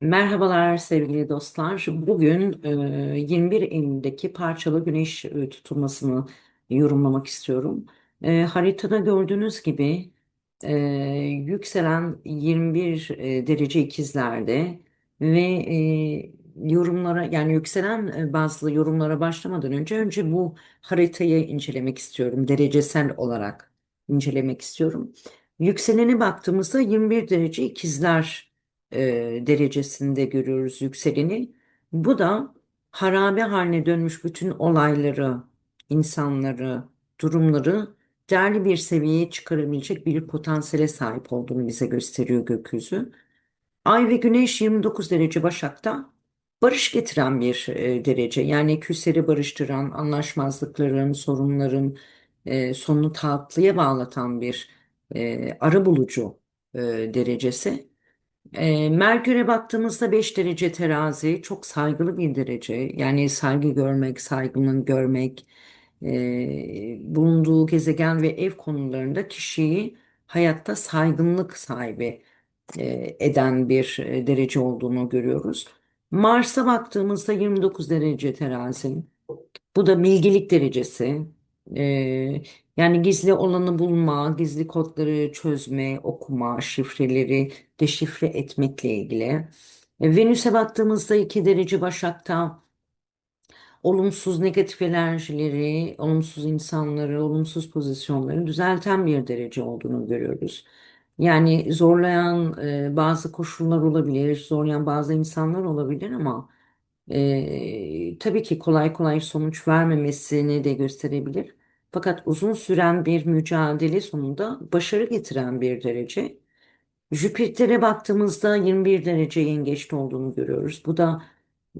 Merhabalar sevgili dostlar. Bugün e, 21 Eylül'deki parçalı güneş tutulmasını yorumlamak istiyorum. Haritada gördüğünüz gibi yükselen 21 e, derece ikizlerde ve yorumlara yani yükselen e, bazı yorumlara başlamadan önce önce bu haritayı incelemek istiyorum. Derecesel olarak incelemek istiyorum. Yükselene baktığımızda 21 derece ikizler derecesinde görüyoruz yükseleni. Bu da harabe haline dönmüş bütün olayları, insanları, durumları değerli bir seviyeye çıkarabilecek bir potansiyele sahip olduğunu bize gösteriyor gökyüzü. Ay ve Güneş 29 derece Başak'ta barış getiren bir derece. Yani küsleri barıştıran, anlaşmazlıkların, sorunların sonunu tatlıya bağlatan bir e, arabulucu derecesi. E, Merkür'e baktığımızda 5 derece terazi çok saygılı bir derece. Yani saygı görmek, saygının görmek, e, bulunduğu gezegen ve ev konularında kişiyi hayatta saygınlık sahibi e, eden bir e, derece olduğunu görüyoruz. Mars'a baktığımızda 29 derece terazi. Bu da bilgelik derecesi. Ee, yani gizli olanı bulma, gizli kodları çözme, okuma, şifreleri deşifre etmekle ilgili. E, Venüs'e baktığımızda 2 derece Başak'ta olumsuz negatif enerjileri, olumsuz insanları, olumsuz pozisyonları düzelten bir derece olduğunu görüyoruz. Yani zorlayan e, bazı koşullar olabilir, zorlayan bazı insanlar olabilir ama e, tabii ki kolay kolay sonuç vermemesini de gösterebilir. Fakat uzun süren bir mücadele sonunda başarı getiren bir derece. Jüpiter'e baktığımızda 21 derece yengeçte olduğunu görüyoruz. Bu da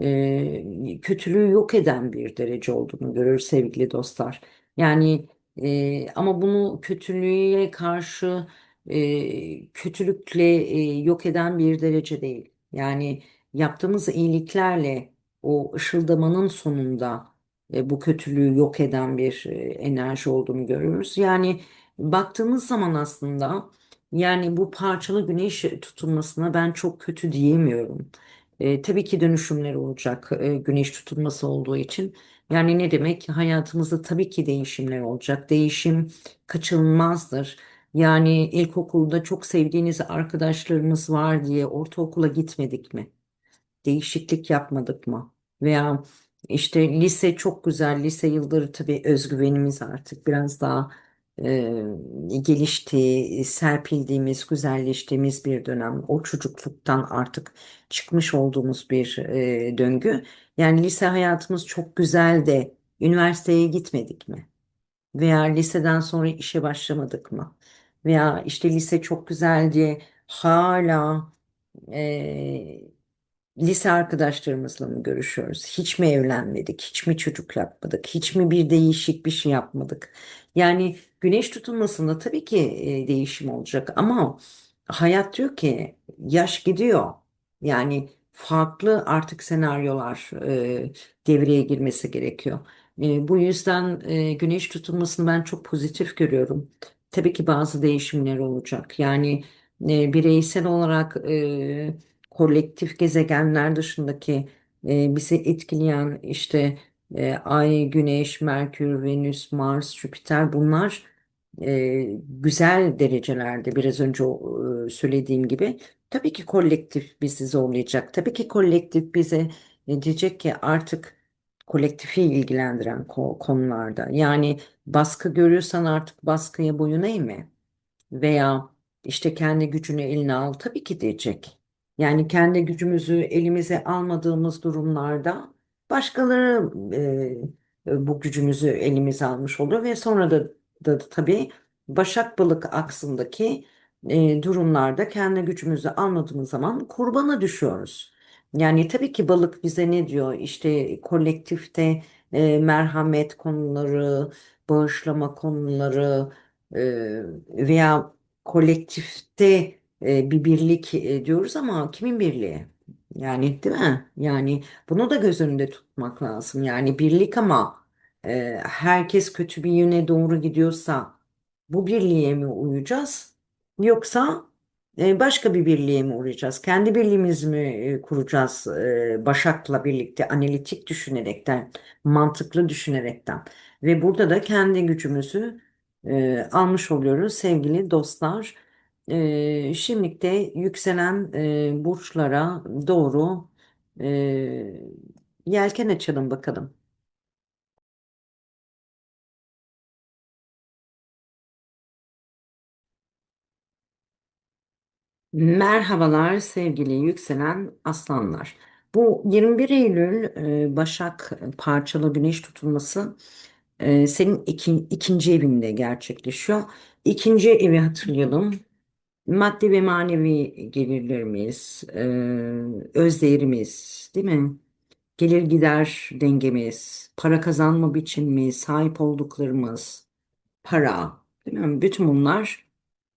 e, kötülüğü yok eden bir derece olduğunu görüyoruz sevgili dostlar. Yani e, ama bunu kötülüğe karşı e, kötülükle e, yok eden bir derece değil. Yani yaptığımız iyiliklerle o ışıldamanın sonunda e, bu kötülüğü yok eden bir e, enerji olduğunu görüyoruz. Yani baktığımız zaman aslında yani bu parçalı güneş tutulmasına ben çok kötü diyemiyorum. E, tabii ki dönüşümler olacak e, güneş tutulması olduğu için. Yani ne demek? Hayatımızda tabii ki değişimler olacak. Değişim kaçınılmazdır. Yani ilkokulda çok sevdiğiniz arkadaşlarımız var diye ortaokula gitmedik mi? değişiklik yapmadık mı? Veya işte lise çok güzel, lise yılları tabii özgüvenimiz artık biraz daha e, gelişti, serpildiğimiz, güzelleştiğimiz bir dönem. O çocukluktan artık çıkmış olduğumuz bir e, döngü. Yani lise hayatımız çok güzel de üniversiteye gitmedik mi? Veya liseden sonra işe başlamadık mı? Veya işte lise çok güzel diye hala e, Lise arkadaşlarımızla mı görüşüyoruz? Hiç mi evlenmedik? Hiç mi çocuk yapmadık? Hiç mi bir değişik bir şey yapmadık? Yani güneş tutulmasında tabii ki e, değişim olacak ama hayat diyor ki yaş gidiyor. Yani farklı artık senaryolar e, devreye girmesi gerekiyor. E, bu yüzden e, güneş tutulmasını ben çok pozitif görüyorum. Tabii ki bazı değişimler olacak. Yani e, bireysel olarak e, kolektif gezegenler dışındaki e, bizi etkileyen işte e, Ay, Güneş, Merkür, Venüs, Mars, Jüpiter bunlar e, güzel derecelerde biraz önce e, söylediğim gibi. Tabii ki kolektif bizi zorlayacak. Tabii ki kolektif bize e, diyecek ki artık kolektifi ilgilendiren ko- konularda. Yani baskı görüyorsan artık baskıya boyun eğme veya işte kendi gücünü eline al tabii ki diyecek. Yani kendi gücümüzü elimize almadığımız durumlarda başkaları e, bu gücümüzü elimize almış oluyor ve sonra da, da tabii Başak Balık aksındaki e, durumlarda kendi gücümüzü almadığımız zaman kurbana düşüyoruz. Yani tabii ki balık bize ne diyor? İşte kolektifte e, merhamet konuları, bağışlama konuları e, veya kolektifte e, bir birlik e, diyoruz ama kimin birliği? Yani değil mi? Yani bunu da göz önünde tutmak lazım. Yani birlik ama e, herkes kötü bir yöne doğru gidiyorsa bu birliğe mi uyacağız? Yoksa E, başka bir birliğe mi uğrayacağız? Kendi birliğimizi mi kuracağız e, Başak'la birlikte analitik düşünerekten, mantıklı düşünerekten ve burada da kendi gücümüzü e, almış oluyoruz sevgili dostlar. E, şimdilik de yükselen e, burçlara doğru e, yelken açalım bakalım. Merhabalar sevgili yükselen aslanlar. Bu 21 Eylül e, Başak parçalı güneş tutulması e, senin iki- ikinci evinde gerçekleşiyor. İkinci evi hatırlayalım. Maddi ve manevi gelirlerimiz, e, özdeğerimiz, değil mi? Gelir gider dengemiz, para kazanma biçimimiz, sahip olduklarımız, para, değil mi? Bütün bunlar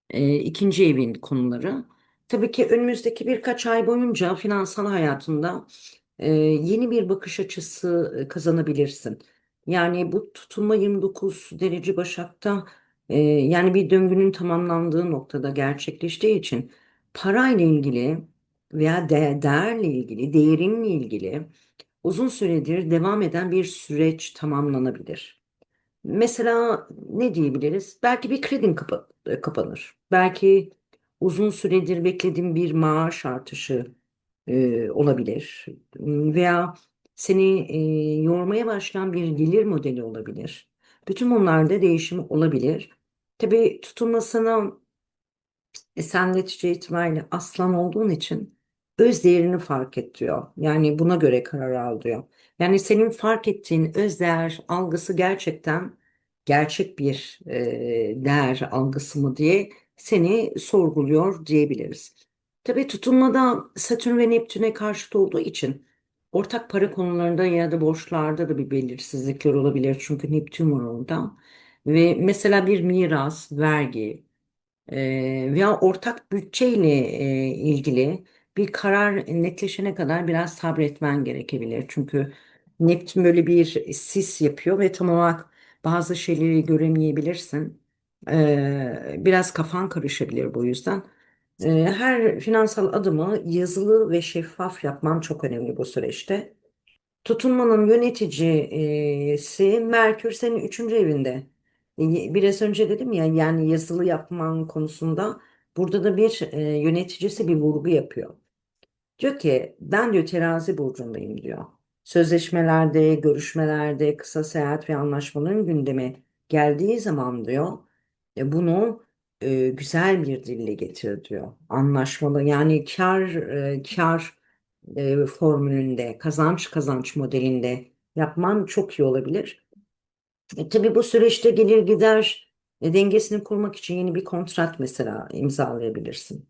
e, ikinci evin konuları. Tabii ki önümüzdeki birkaç ay boyunca finansal hayatında e, yeni bir bakış açısı e, kazanabilirsin. Yani bu tutulma 29 derece Başak'ta e, yani bir döngünün tamamlandığı noktada gerçekleştiği için parayla ilgili veya de değerle ilgili, değerinle ilgili uzun süredir devam eden bir süreç tamamlanabilir. Mesela ne diyebiliriz? Belki bir kredin kapa- e, kapanır. Belki uzun süredir beklediğin bir maaş artışı e, olabilir. Veya seni e, yormaya başlayan bir gelir modeli olabilir. Bütün bunlarda değişim olabilir. Tabii tutulmasına e sen netice itibariyle aslan olduğun için öz değerini fark et diyor. Yani buna göre karar al diyor. Yani senin fark ettiğin öz değer algısı gerçekten gerçek bir e, değer algısı mı diye seni sorguluyor diyebiliriz. Tabii tutulmada Satürn ve Neptün'e karşıt olduğu için ortak para konularında ya da borçlarda da bir belirsizlikler olabilir. Çünkü Neptün var orada. Ve mesela bir miras, vergi, e, veya ortak bütçeyle e, ilgili bir karar netleşene kadar biraz sabretmen gerekebilir. Çünkü Neptün böyle bir sis yapıyor ve tam olarak bazı şeyleri göremeyebilirsin. E, biraz kafan karışabilir bu yüzden. E, her finansal adımı yazılı ve şeffaf yapman çok önemli bu süreçte. Tutunmanın yöneticisi Merkür senin üçüncü evinde. E, Biraz önce dedim ya yani yazılı yapman konusunda burada da bir e, yöneticisi bir vurgu yapıyor. Diyor ki ben diyor terazi burcundayım diyor. Sözleşmelerde, görüşmelerde, kısa seyahat ve anlaşmaların gündeme geldiği zaman diyor e, bunu e, güzel bir dille getir diyor. Anlaşmalı yani kar e, kar e, formülünde, kazanç kazanç modelinde yapman çok iyi olabilir. E, tabii bu süreçte gelir gider e, dengesini kurmak için yeni bir kontrat mesela imzalayabilirsin.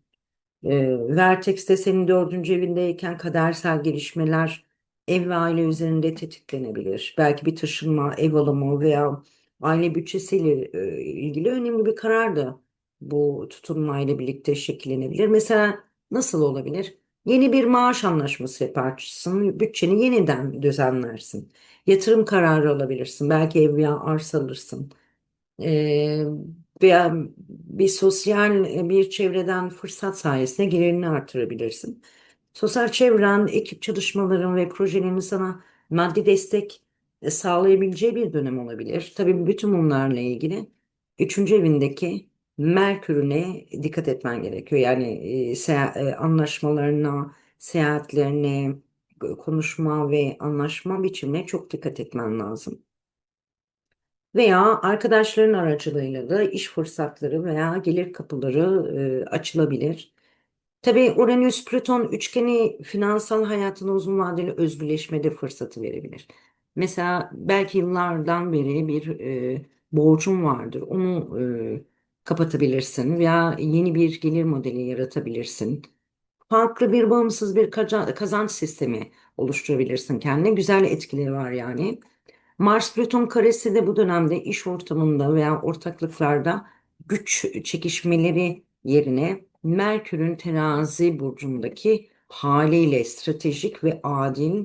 E, Vertex'te senin dördüncü evindeyken kadersel gelişmeler ev ve aile üzerinde tetiklenebilir. Belki bir taşınma, ev alımı veya aile bütçesiyle e, ilgili önemli bir karar da bu tutulmayla birlikte şekillenebilir. Mesela nasıl olabilir? Yeni bir maaş anlaşması yaparsın, bütçeni yeniden düzenlersin. Yatırım kararı alabilirsin, belki ev veya arsa alırsın. Ee, veya bir sosyal bir çevreden fırsat sayesinde gelirini artırabilirsin. Sosyal çevren, ekip çalışmaların ve projelerin sana maddi destek e, sağlayabileceği bir dönem olabilir. Tabii bütün bunlarla ilgili üçüncü evindeki Merkür'üne dikkat etmen gerekiyor. Yani e, seya- e, anlaşmalarına, seyahatlerine, konuşma ve anlaşma biçimine çok dikkat etmen lazım. Veya arkadaşların aracılığıyla da iş fırsatları veya gelir kapıları e, açılabilir. Tabii Uranüs-Plüton üçgeni finansal hayatına uzun vadeli özgürleşmede fırsatı verebilir. Mesela belki yıllardan beri bir e, borcun vardır. Onu e, kapatabilirsin veya yeni bir gelir modeli yaratabilirsin. Farklı bir bağımsız bir kaza- kazanç sistemi oluşturabilirsin kendine. Güzel etkileri var yani. Mars Plüton karesi de bu dönemde iş ortamında veya ortaklıklarda güç çekişmeleri yerine Merkür'ün terazi burcundaki haliyle stratejik ve adil,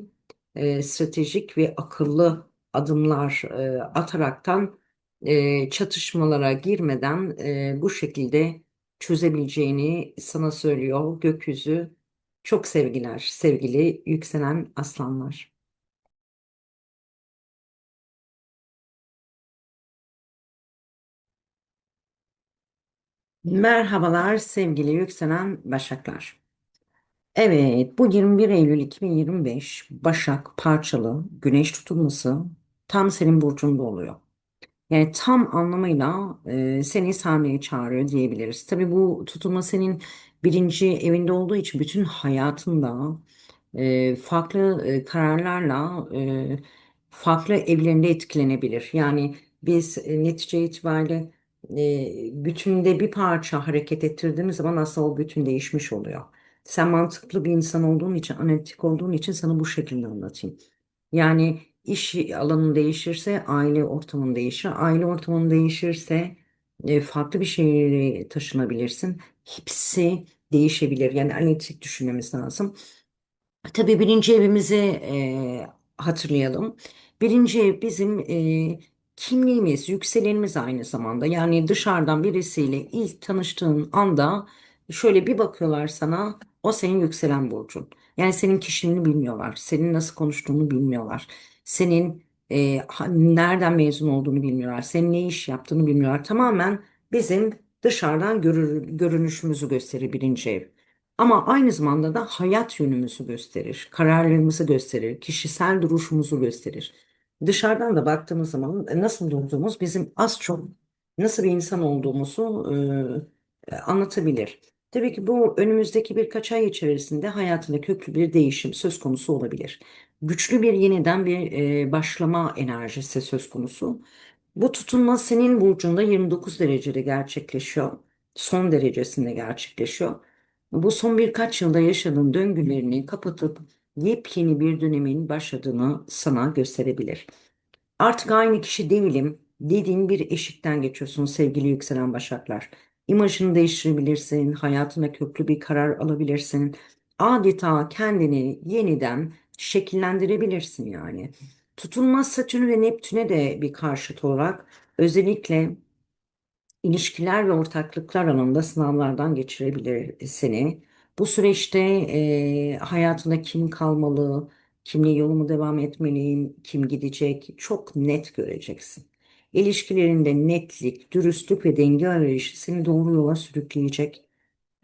e, stratejik ve akıllı adımlar e, ataraktan e, çatışmalara girmeden e, bu şekilde çözebileceğini sana söylüyor gökyüzü. Çok sevgiler, sevgili yükselen aslanlar. Merhabalar sevgili yükselen başaklar. Evet, bu 21 Eylül 2025 Başak parçalı güneş tutulması tam senin burcunda oluyor. Yani tam anlamıyla e, seni sahneye çağırıyor diyebiliriz. Tabii bu tutulma senin birinci evinde olduğu için bütün hayatında e, farklı e, kararlarla e, farklı evlerinde etkilenebilir. Yani biz e, netice itibariyle e, bütünde bir parça hareket ettirdiğimiz zaman aslında o bütün değişmiş oluyor. Sen mantıklı bir insan olduğun için, analitik olduğun için sana bu şekilde anlatayım. Yani iş alanın değişirse aile ortamın değişir. Aile ortamın değişirse e, farklı bir şehire taşınabilirsin. Hepsi değişebilir. Yani analitik düşünmemiz lazım. Tabii birinci evimizi e, hatırlayalım. Birinci ev bizim e, kimliğimiz, yükselenimiz aynı zamanda. Yani dışarıdan birisiyle ilk tanıştığın anda şöyle bir bakıyorlar sana, o senin yükselen burcun. Yani senin kişiliğini bilmiyorlar, senin nasıl konuştuğunu bilmiyorlar, senin e, nereden mezun olduğunu bilmiyorlar, senin ne iş yaptığını bilmiyorlar. Tamamen bizim dışarıdan görür, görünüşümüzü gösterir birinci ev. Ama aynı zamanda da hayat yönümüzü gösterir, kararlarımızı gösterir, kişisel duruşumuzu gösterir. Dışarıdan da baktığımız zaman e, nasıl durduğumuz bizim az çok nasıl bir insan olduğumuzu e, e, anlatabilir. Tabii ki bu önümüzdeki birkaç ay içerisinde hayatında köklü bir değişim söz konusu olabilir. Güçlü bir yeniden bir e, başlama enerjisi söz konusu. Bu tutulma senin burcunda 29 derecede gerçekleşiyor. Son derecesinde gerçekleşiyor. Bu son birkaç yılda yaşadığın döngülerini kapatıp yepyeni bir dönemin başladığını sana gösterebilir. Artık aynı kişi değilim dediğin bir eşikten geçiyorsun sevgili yükselen başaklar. İmajını değiştirebilirsin, hayatına köklü bir karar alabilirsin. Adeta kendini yeniden şekillendirebilirsin yani. Tutulmaz Satürn ve Neptün'e de bir karşıt olarak özellikle İlişkiler ve ortaklıklar alanında sınavlardan geçirebilir seni. Bu süreçte e, hayatında kim kalmalı, kimle yolumu devam etmeliyim, kim gidecek çok net göreceksin. İlişkilerinde netlik, dürüstlük ve denge arayışı seni doğru yola sürükleyecek.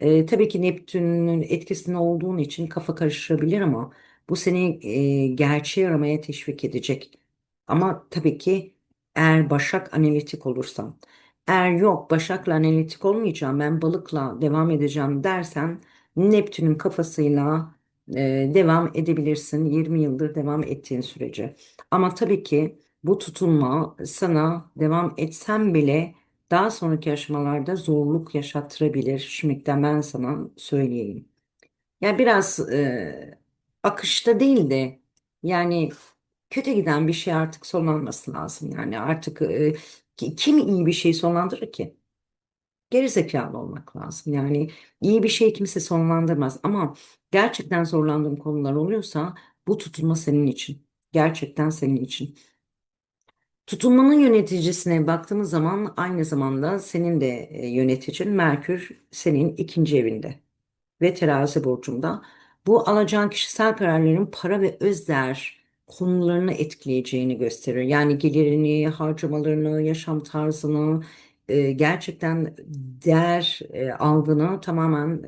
E, tabii ki Neptün'ün etkisinde olduğun için kafa karışabilir ama bu seni e, gerçeği aramaya teşvik edecek. Ama tabii ki eğer Başak analitik olursan, eğer yok Başak'la analitik olmayacağım ben balıkla devam edeceğim dersen Neptün'ün kafasıyla e, devam edebilirsin 20 yıldır devam ettiğin sürece. Ama tabii ki bu tutunma sana devam etsem bile daha sonraki aşamalarda zorluk yaşattırabilir. Şimdiden ben sana söyleyeyim. Yani biraz e, akışta değil de yani kötü giden bir şey artık sonlanması lazım. Yani artık e, ki- kim iyi bir şey sonlandırır ki? Geri zekalı olmak lazım. Yani iyi bir şey kimse sonlandırmaz. Ama gerçekten zorlandığım konular oluyorsa bu tutulma senin için. Gerçekten senin için. Tutulmanın yöneticisine baktığımız zaman aynı zamanda senin de e, yöneticin Merkür senin ikinci evinde ve terazi burcunda. Bu alacağın kişisel kararların para ve özdeğer konularını etkileyeceğini gösteriyor. Yani gelirini, harcamalarını, yaşam tarzını, e, gerçekten değer e, algını tamamen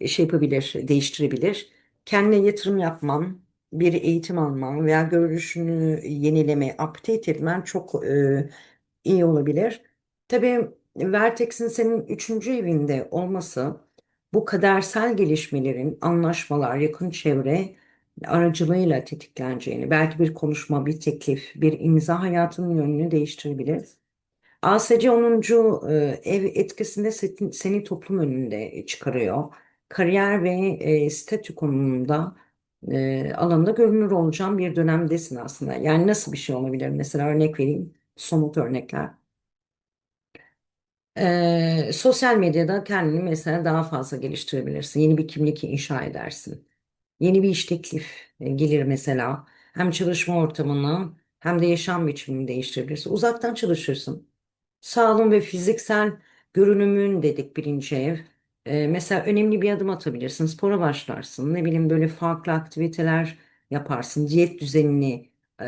e, şey yapabilir, değiştirebilir. Kendine yatırım yapman, bir eğitim alman veya görüşünü yenileme, update etmen çok e, iyi olabilir. Tabii Vertex'in senin üçüncü evinde olması bu kadersel gelişmelerin, anlaşmalar, yakın çevre aracılığıyla tetikleneceğini, belki bir konuşma, bir teklif, bir imza hayatının yönünü değiştirebilir. ASC 10. e, ev etkisinde seni, toplum önünde çıkarıyor. Kariyer ve e, statü konumunda e, alanında görünür olacağın bir dönemdesin aslında. Yani nasıl bir şey olabilir? Mesela örnek vereyim, somut örnekler. E, sosyal medyada kendini mesela daha fazla geliştirebilirsin. Yeni bir kimlik inşa edersin. Yeni bir iş teklif e, gelir mesela. Hem çalışma ortamını hem de yaşam biçimini değiştirebilirsin. Uzaktan çalışırsın. Sağlığın ve fiziksel görünümün dedik birinci ev. Ee, mesela önemli bir adım atabilirsin, spora başlarsın, ne bileyim böyle farklı aktiviteler yaparsın, diyet düzenini e,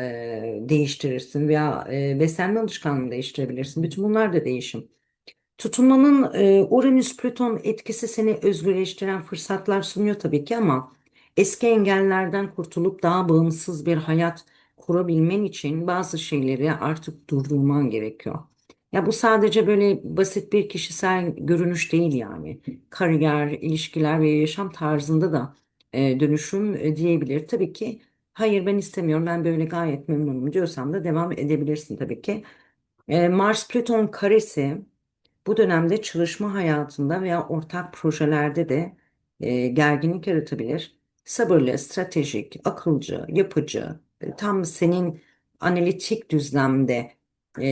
değiştirirsin veya e, beslenme alışkanlığını değiştirebilirsin. Bütün bunlar da değişim. Tutunmanın e, Uranüs-Plüton etkisi seni özgürleştiren fırsatlar sunuyor tabii ki ama eski engellerden kurtulup daha bağımsız bir hayat kurabilmen için bazı şeyleri artık durdurman gerekiyor. Ya bu sadece böyle basit bir kişisel görünüş değil yani. Kariyer, ilişkiler ve yaşam tarzında da e, dönüşüm e, diyebilir. Tabii ki hayır ben istemiyorum ben böyle gayet memnunum diyorsan da devam edebilirsin tabii ki. E, Mars-Plüton karesi bu dönemde çalışma hayatında veya ortak projelerde de e, gerginlik yaratabilir. Sabırlı, stratejik, akılcı, yapıcı, e, tam senin analitik düzlemde e,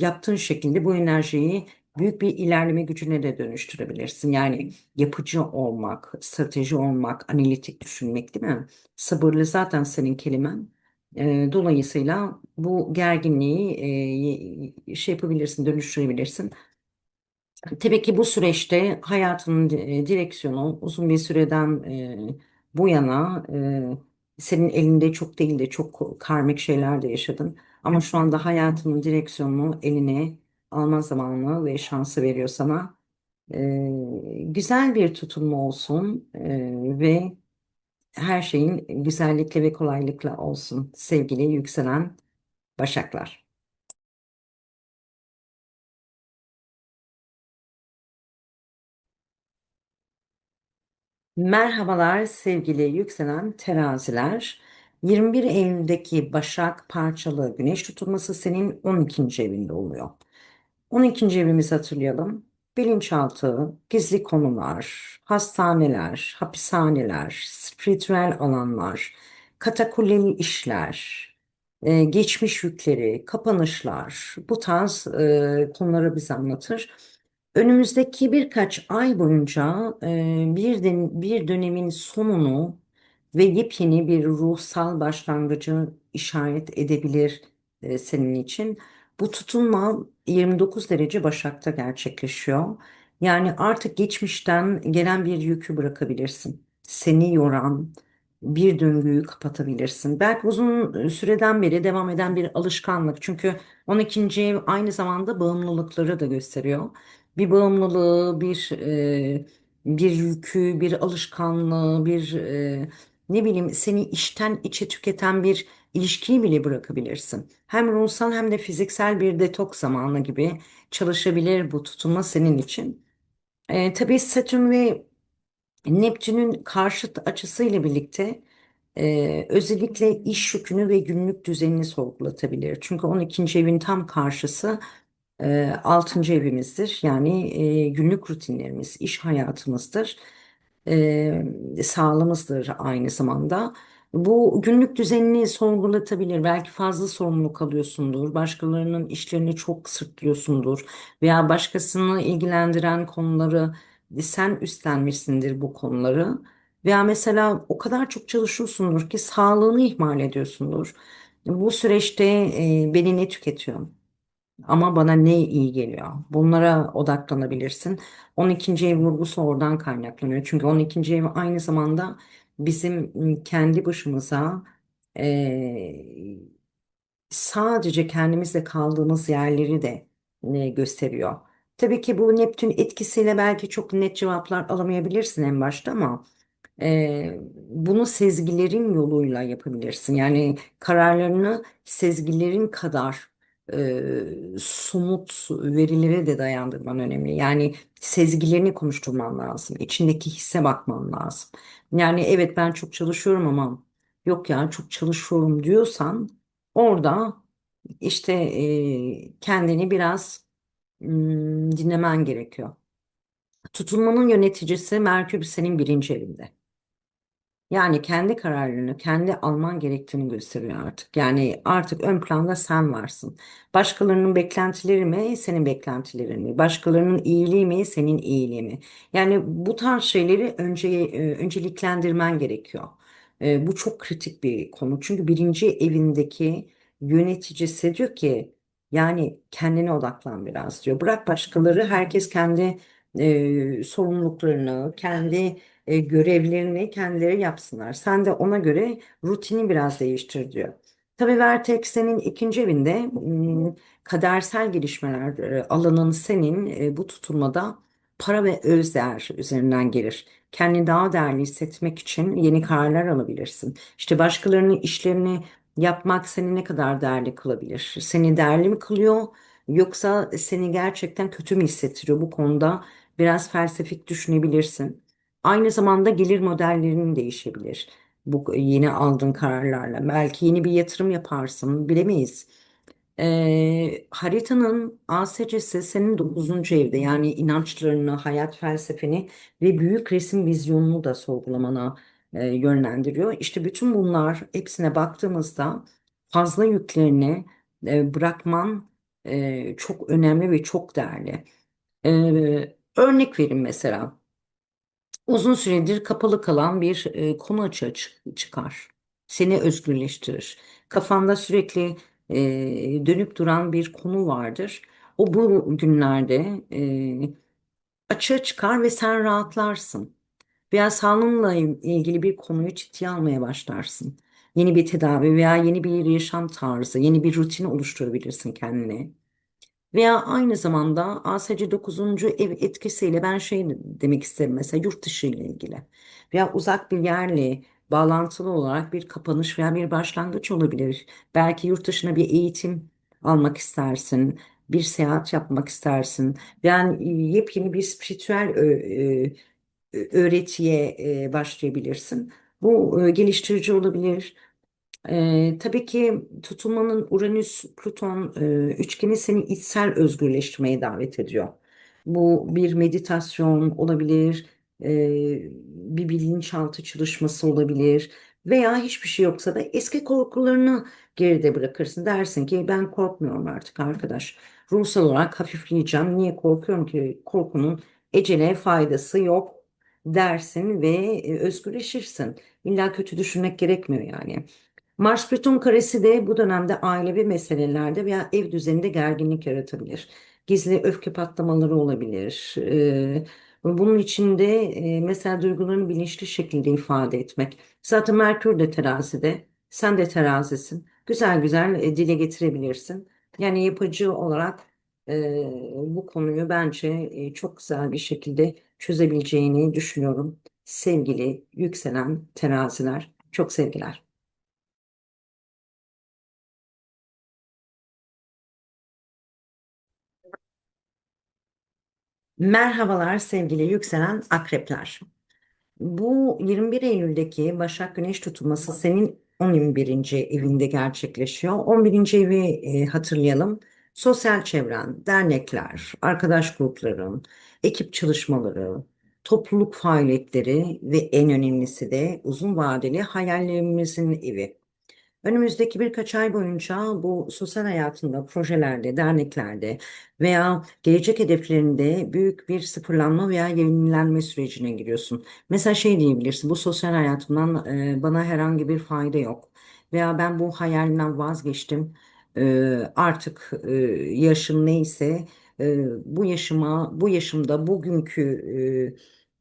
yaptığın şekilde bu enerjiyi büyük bir ilerleme gücüne de dönüştürebilirsin. Yani yapıcı olmak, strateji olmak, analitik düşünmek değil mi? Sabırlı zaten senin kelimen. E, dolayısıyla bu gerginliği e, şey yapabilirsin, dönüştürebilirsin. Tabii ki bu süreçte hayatının direksiyonu uzun bir süreden e, bu yana e, senin elinde çok değil de çok karmik şeyler de yaşadın. Ama şu anda hayatının direksiyonunu eline alma zamanı ve şansı veriyor sana. E, güzel bir tutunma olsun e, ve her şeyin güzellikle ve kolaylıkla olsun sevgili yükselen Başaklar. Merhabalar sevgili yükselen teraziler. 21 Eylül'deki Başak parçalı güneş tutulması senin 12. evinde oluyor. 12. evimizi hatırlayalım. Bilinçaltı, gizli konular, hastaneler, hapishaneler, spiritüel alanlar, katakulleli işler, e, geçmiş yükleri, kapanışlar bu tarz e, konuları bize anlatır. Önümüzdeki birkaç ay boyunca e, bir dönemin sonunu ve yepyeni bir ruhsal başlangıcı işaret edebilir e, senin için. Bu tutunma 29 derece Başak'ta gerçekleşiyor. Yani artık geçmişten gelen bir yükü bırakabilirsin. Seni yoran bir döngüyü kapatabilirsin. Belki uzun süreden beri devam eden bir alışkanlık. Çünkü 12. ev aynı zamanda bağımlılıkları da gösteriyor bir bağımlılığı, bir e, bir yükü, bir alışkanlığı, bir e, ne bileyim seni içten içe tüketen bir ilişkiyi bile bırakabilirsin. Hem ruhsal hem de fiziksel bir detoks zamanı gibi çalışabilir bu tutunma senin için. E, tabii Satürn ve Neptün'ün karşıt açısıyla birlikte e, özellikle iş yükünü ve günlük düzenini sorgulatabilir. Çünkü 12. evin tam karşısı e, altıncı evimizdir. Yani e, günlük rutinlerimiz, iş hayatımızdır, e, sağlığımızdır aynı zamanda. Bu günlük düzenini sorgulatabilir. Belki fazla sorumluluk alıyorsundur. Başkalarının işlerini çok sırtlıyorsundur. Veya başkasını ilgilendiren konuları sen üstlenmişsindir bu konuları. Veya mesela o kadar çok çalışıyorsundur ki sağlığını ihmal ediyorsundur. Bu süreçte e, beni ne tüketiyor? Ama bana ne iyi geliyor? Bunlara odaklanabilirsin. 12. ev vurgusu oradan kaynaklanıyor. Çünkü 12. ev aynı zamanda bizim kendi başımıza eee, sadece kendimizle kaldığımız yerleri de e, gösteriyor. Tabii ki bu Neptün etkisiyle belki çok net cevaplar alamayabilirsin en başta ama ee, bunu sezgilerin yoluyla yapabilirsin. Yani kararlarını sezgilerin kadar e, somut verilere de dayandırman önemli. Yani sezgilerini konuşturman lazım. İçindeki hisse bakman lazım. Yani evet ben çok çalışıyorum ama yok ya çok çalışıyorum diyorsan orada işte e, kendini biraz mm, dinlemen gerekiyor. Tutulmanın yöneticisi Merkür senin birinci evinde. Yani kendi kararlarını kendi alman gerektiğini gösteriyor artık. Yani artık ön planda sen varsın. Başkalarının beklentileri mi, senin beklentilerin mi? Başkalarının iyiliği mi, senin iyiliği mi? Yani bu tarz şeyleri önce e, önceliklendirmen gerekiyor. E, bu çok kritik bir konu. Çünkü birinci evindeki yöneticisi diyor ki Yani kendine odaklan biraz diyor. Bırak başkaları, herkes kendi e, sorumluluklarını, kendi e, görevlerini kendileri yapsınlar. Sen de ona göre rutini biraz değiştir diyor. Tabii Vertex senin ikinci evinde kadersel gelişmeler e, alanın senin e, bu tutulmada para ve özdeğer üzerinden gelir. Kendini daha değerli hissetmek için yeni kararlar alabilirsin. İşte başkalarının işlerini yapmak seni ne kadar değerli kılabilir? Seni değerli mi kılıyor yoksa seni gerçekten kötü mü hissettiriyor? Bu konuda biraz felsefik düşünebilirsin. Aynı zamanda gelir modellerin değişebilir. Bu yeni aldığın kararlarla. Belki yeni bir yatırım yaparsın, bilemeyiz. Ee, haritanın ASC'si senin dokuzuncu evde yani inançlarını, hayat felsefeni ve büyük resim vizyonunu da sorgulamana e, yönlendiriyor. İşte bütün bunlar hepsine baktığımızda fazla yüklerini e, bırakman e, çok önemli ve çok değerli. Ee, örnek vereyim mesela. Uzun süredir kapalı kalan bir e, konu açığa çık- çıkar. Seni özgürleştirir. Kafanda sürekli e, dönüp duran bir konu vardır. O bu günlerde e, açığa çıkar ve sen rahatlarsın. Veya sağlığınla ilgili bir konuyu ciddiye almaya başlarsın. Yeni bir tedavi veya yeni bir yaşam tarzı, yeni bir rutin oluşturabilirsin kendine. Veya aynı zamanda ASC dokuzuncu ev etkisiyle ben şey demek isterim mesela yurt dışı ile ilgili veya uzak bir yerle bağlantılı olarak bir kapanış veya bir başlangıç olabilir. Belki yurt dışına bir eğitim almak istersin, bir seyahat yapmak istersin. Yani yepyeni bir spiritüel ö- öğretiye e, başlayabilirsin. Bu e, geliştirici olabilir. Ee, tabii ki tutulmanın Uranüs-Plüton e, üçgeni seni içsel özgürleştirmeye davet ediyor. Bu bir meditasyon olabilir, e, bir bilinçaltı çalışması olabilir veya hiçbir şey yoksa da eski korkularını geride bırakırsın. Dersin ki ben korkmuyorum artık arkadaş. Ruhsal olarak hafifleyeceğim. Niye korkuyorum ki? Korkunun ecele faydası yok dersin ve özgürleşirsin. İlla kötü düşünmek gerekmiyor yani. Mars Plüton karesi de bu dönemde ailevi meselelerde veya ev düzeninde gerginlik yaratabilir. Gizli öfke patlamaları olabilir. Ee, bunun içinde e, mesela duygularını bilinçli şekilde ifade etmek. Zaten Merkür de terazide, sen de terazisin. Güzel güzel e, dile getirebilirsin. Yani yapıcı olarak e, bu konuyu bence e, çok güzel bir şekilde çözebileceğini düşünüyorum. Sevgili yükselen teraziler, çok sevgiler. Merhabalar sevgili yükselen akrepler. Bu 21 Eylül'deki Başak Güneş tutulması senin 11. evinde gerçekleşiyor. 11. evi e, hatırlayalım. Sosyal çevren, dernekler, arkadaş grupların, ekip çalışmaları, topluluk faaliyetleri ve en önemlisi de uzun vadeli hayallerimizin evi. Önümüzdeki birkaç ay boyunca bu sosyal hayatında, projelerde, derneklerde veya gelecek hedeflerinde büyük bir sıfırlanma veya yenilenme sürecine giriyorsun. Mesela şey diyebilirsin, bu sosyal hayatımdan bana herhangi bir fayda yok. Veya ben bu hayalimden vazgeçtim. Artık yaşım neyse bu yaşıma, bu yaşımda bugünkü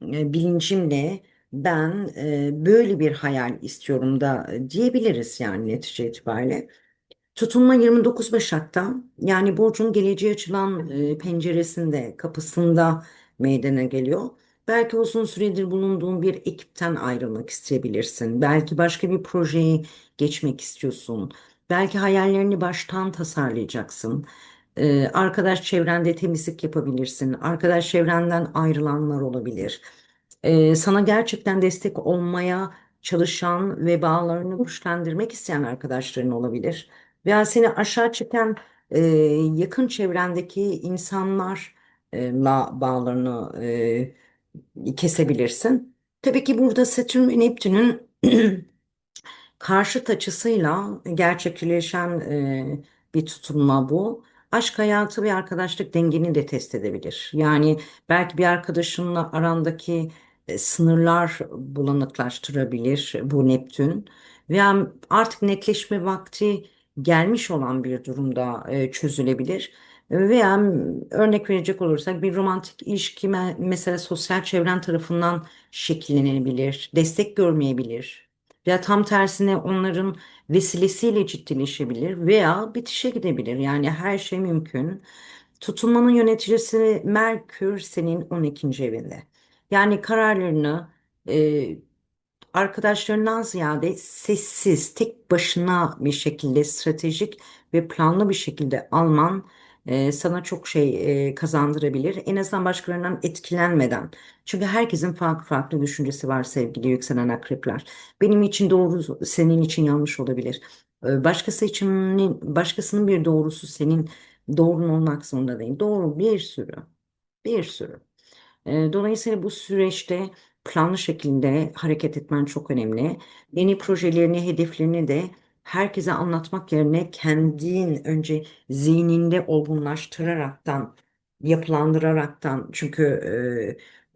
bilincimle ben e, böyle bir hayal istiyorum da diyebiliriz yani netice itibariyle. Tutulma 29 Başak'ta yani Burcu'nun geleceğe açılan e, penceresinde, kapısında meydana geliyor. Belki uzun süredir bulunduğun bir ekipten ayrılmak isteyebilirsin. Belki başka bir projeye geçmek istiyorsun. Belki hayallerini baştan tasarlayacaksın. E, arkadaş çevrende temizlik yapabilirsin. Arkadaş çevrenden ayrılanlar olabilir e, sana gerçekten destek olmaya çalışan ve bağlarını güçlendirmek isteyen arkadaşların olabilir. Veya seni aşağı çeken e, yakın çevrendeki insanlarla bağlarını e, kesebilirsin. Tabii ki burada Satürn ve Neptün'ün karşıt açısıyla gerçekleşen e, bir tutulma bu. Aşk hayatı ve arkadaşlık dengeni de test edebilir. Yani belki bir arkadaşınla arandaki sınırlar bulanıklaştırabilir bu Neptün. Veya artık netleşme vakti gelmiş olan bir durumda e, çözülebilir. Veya örnek verecek olursak bir romantik ilişki me- mesela sosyal çevren tarafından şekillenebilir, destek görmeyebilir. Ya tam tersine onların vesilesiyle ciddileşebilir veya bitişe gidebilir. Yani her şey mümkün. Tutulmanın yöneticisi Merkür senin 12. evinde. Yani kararlarını e, arkadaşlarından ziyade sessiz, tek başına bir şekilde stratejik ve planlı bir şekilde alman e, sana çok şey e, kazandırabilir. En azından başkalarından etkilenmeden. Çünkü herkesin farklı farklı düşüncesi var sevgili yükselen akrepler. Benim için doğru senin için yanlış olabilir. E, Başkası için başkasının bir doğrusu senin doğrun olmak zorunda değil. Doğru bir sürü, bir sürü. Dolayısıyla bu süreçte planlı şekilde hareket etmen çok önemli. Yeni projelerini, hedeflerini de herkese anlatmak yerine kendin önce zihninde olgunlaştıraraktan, yapılandıraraktan çünkü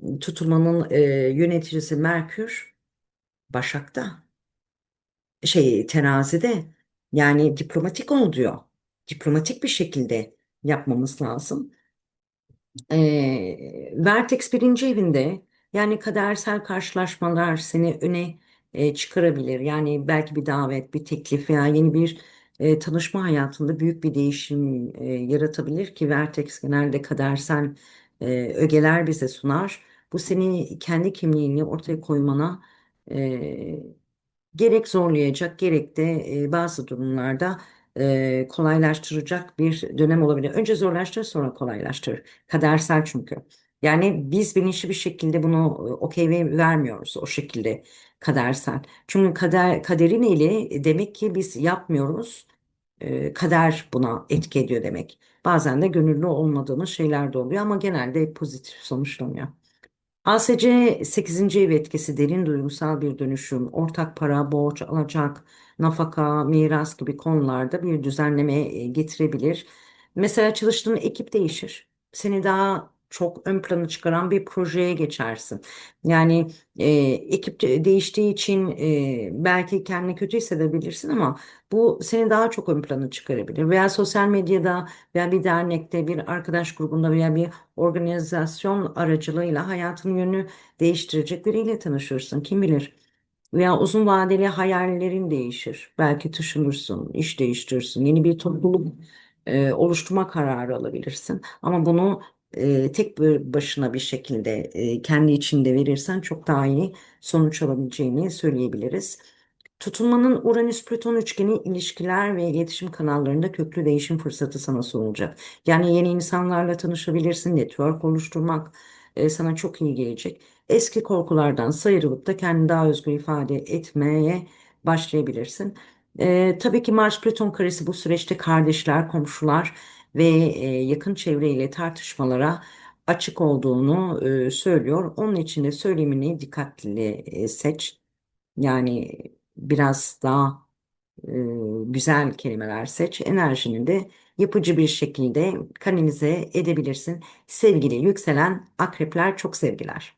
e, tutulmanın e, yöneticisi Merkür Başak'ta, şey terazide yani diplomatik ol diyor. Diplomatik bir şekilde yapmamız lazım. Ee, Vertex birinci evinde yani kadersel karşılaşmalar seni öne e, çıkarabilir. Yani belki bir davet, bir teklif veya yeni bir e, tanışma hayatında büyük bir değişim e, yaratabilir ki Vertex genelde kadersel e, ögeler bize sunar. Bu seni kendi kimliğini ortaya koymana e, gerek zorlayacak gerek de e, bazı durumlarda e, kolaylaştıracak bir dönem olabilir. Önce zorlaştırır sonra kolaylaştırır. Kadersel çünkü. Yani biz bilinçli bir şekilde bunu okey ve- vermiyoruz o şekilde kadersel. Çünkü kader, kaderin eli demek ki biz yapmıyoruz. E, kader buna etki ediyor demek. Bazen de gönüllü olmadığımız şeyler de oluyor ama genelde pozitif sonuçlanıyor. ASC 8. ev etkisi derin duygusal bir dönüşüm, ortak para, borç, alacak, nafaka, miras gibi konularda bir düzenleme e, getirebilir. Mesela çalıştığın ekip değişir. Seni daha çok ön plana çıkaran bir projeye geçersin. Yani e, ekip de- değiştiği için e, belki kendini kötü hissedebilirsin ama bu seni daha çok ön plana çıkarabilir. Veya sosyal medyada veya bir dernekte, bir arkadaş grubunda veya bir organizasyon aracılığıyla hayatın yönünü değiştirecek biriyle tanışırsın. Kim bilir? Veya uzun vadeli hayallerin değişir. Belki taşınırsın, iş değiştirirsin, yeni bir topluluk e, oluşturma kararı alabilirsin. Ama bunu e, tek başına bir şekilde e, kendi içinde verirsen çok daha iyi sonuç alabileceğini söyleyebiliriz. Tutulmanın Uranüs-Plüton üçgeni ilişkiler ve iletişim kanallarında köklü değişim fırsatı sana sunulacak. Yani yeni insanlarla tanışabilirsin, network oluşturmak e, sana çok iyi gelecek. Eski korkulardan sıyrılıp da kendini daha özgür ifade etmeye başlayabilirsin. E, tabii ki Mars-Plüton karesi bu süreçte kardeşler, komşular ve e, yakın çevreyle tartışmalara açık olduğunu e, söylüyor. Onun için de söylemini dikkatli e, seç. Yani biraz daha e, güzel kelimeler seç. Enerjini de yapıcı bir şekilde kanalize edebilirsin. Sevgili yükselen akrepler çok sevgiler.